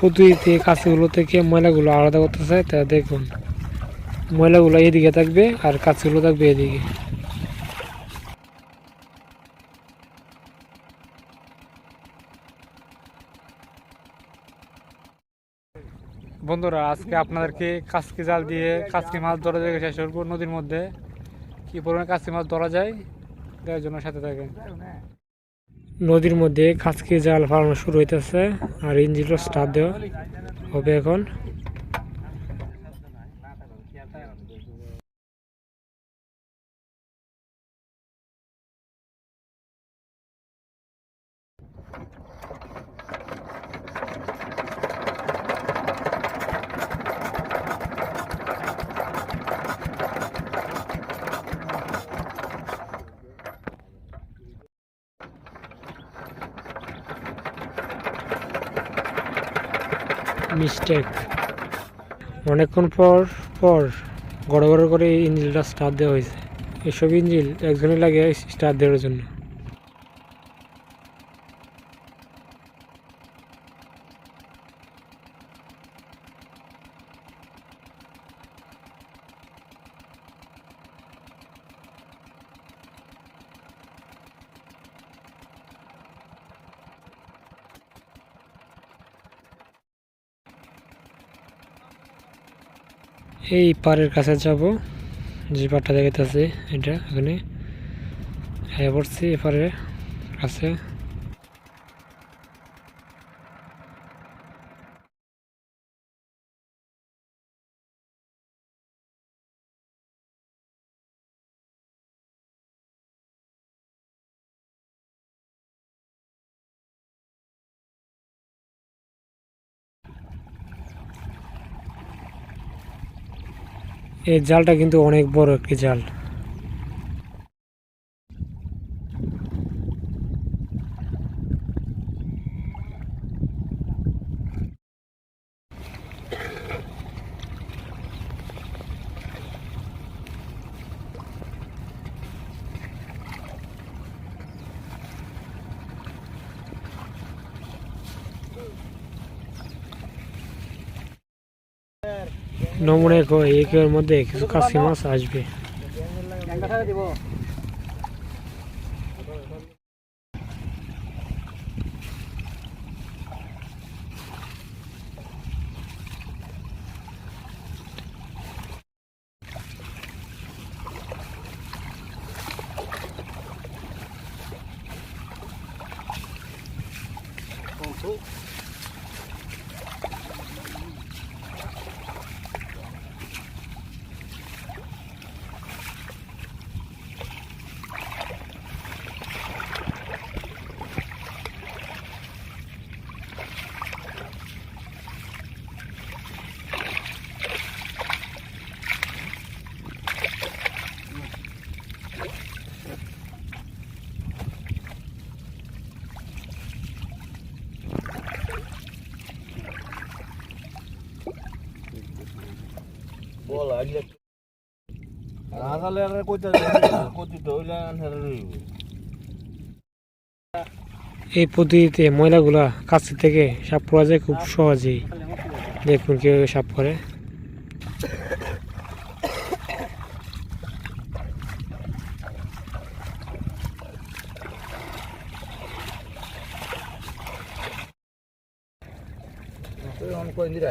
পদ্ধতিতে কাছেগুলো থেকে ময়লাগুলো আলাদা করতেছে, তা দেখুন। ময়লাগুলো এদিকে থাকবে আর কাছেগুলো থাকবে এদিকে। বন্ধুরা, আজকে আপনাদেরকে কাসকি জাল দিয়ে কাসকি মাছ ধরা যায়, শেষ করব নদীর মধ্যে। কি পরিমাণে কাসকি মাছ ধরা যায় দেওয়ার জন্য সাথে থাকেন। নদীর মধ্যে কাসকি জাল ফালানো শুরু হইতেছে আর ইঞ্জিনও স্টার্ট দেওয়া হবে এখন। মিস্টেক অনেকক্ষণ পর পর গড় গড় করে এই ইঞ্জিনটা স্টার্ট দেওয়া হয়েছে। এসব ইঞ্জিল একজনই লাগে স্টার্ট দেওয়ার জন্য। এই পাড়ের কাছে যাব। যে পাড়টা দেখাইতেছে এটা এখানে। হ্যাঁ পড়ছি এপারের কাছে। এই জালটা কিন্তু অনেক বড় একটি জাল। নমুনে একের মধ্যে কিছু কাশি মাছ আসবে বল রাজালে আর কইতে কইতে হইলে এই পদ্ধতিতে ময়লাগুলা কাছে থেকে সাফ করা যায় খুব সহজেই। দেখুন কীভাবে কই দিরা